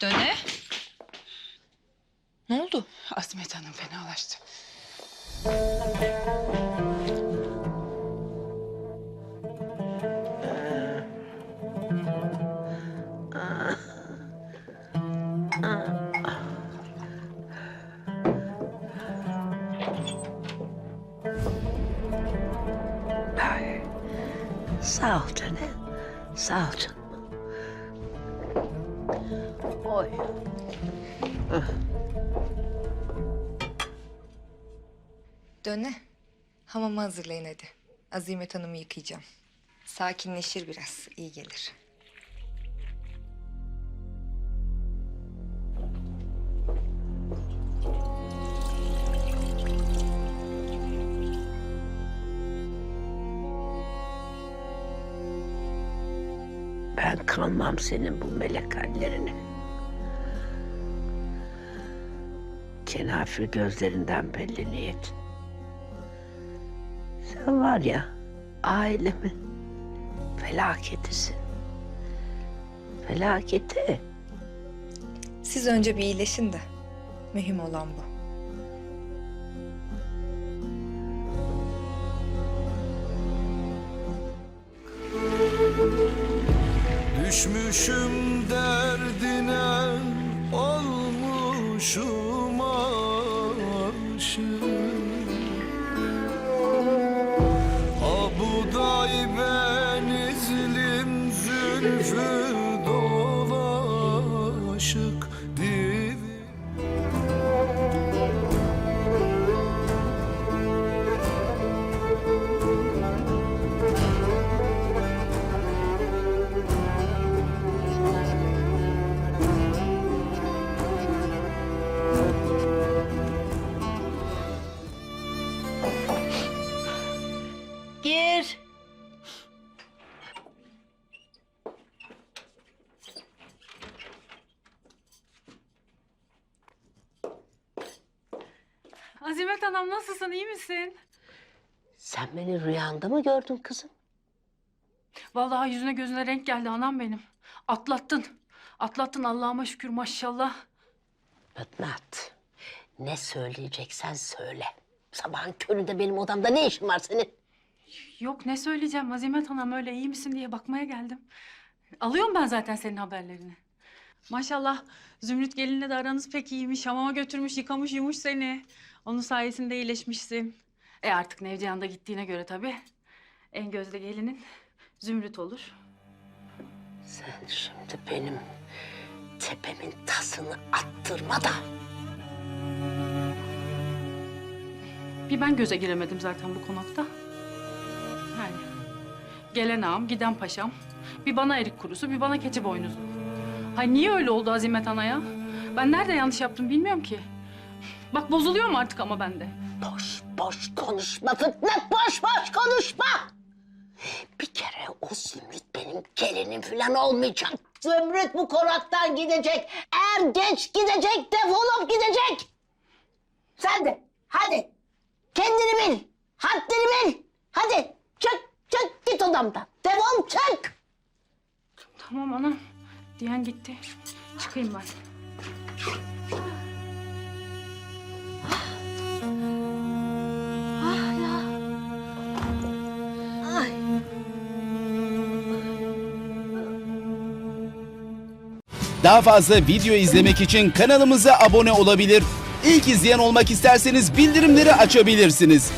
Döne. Ne oldu? Azmet Hanım fenalaştı. Sağ ol canım. Sağ ol canım. Oy. Döne. Hamamı hazırlayın hadi. Azimet Hanım'ı yıkayacağım. Sakinleşir biraz. iyi gelir. Ben kanmam senin bu melek hallerine. Kenafir gözlerinden belli niyet. Sen var ya ailemin felaketisin. Felaketi. Siz önce bir iyileşin de. Mühim olan bu. Düşmüşüm should Gir. Azimet Hanım nasılsın iyi misin? Sen beni rüyanda mı gördün kızım? Vallahi yüzüne gözüne renk geldi anam benim. Atlattın. Atlattın Allah'ıma şükür maşallah. Fıtnat. Ne söyleyeceksen söyle. Sabahın köründe benim odamda ne işin var senin? Yok ne söyleyeceğim Azimet Hanım öyle iyi misin diye bakmaya geldim. Alıyorum ben zaten senin haberlerini. Maşallah Zümrüt gelinle de aranız pek iyiymiş. Hamama götürmüş, yıkamış, yumuş seni. Onun sayesinde iyileşmişsin. E artık Nevcihan da gittiğine göre tabii. En gözde gelinin Zümrüt olur. Sen şimdi benim tepemin tasını attırma da. Bir ben göze giremedim zaten bu konakta. Yani gelen ağam, giden paşam. Bir bana erik kurusu, bir bana keçi boynuzu. Hay niye öyle oldu Azimet Ana ya? Ben nerede yanlış yaptım bilmiyorum ki. Bak bozuluyorum artık ama ben de. Boş boş konuşma Fıtnat, boş boş konuşma. Bir kere o Zümrüt benim gelinim falan olmayacak. Zümrüt bu konaktan gidecek. Er geç gidecek, defolup gidecek. Sen de hadi kendini bil, haddini bil. Hadi odamdan. Defol çık. Tamam anam. Diyen gitti. Çıkayım ben. Daha fazla video izlemek için kanalımıza abone olabilir. İlk izleyen olmak isterseniz bildirimleri açabilirsiniz.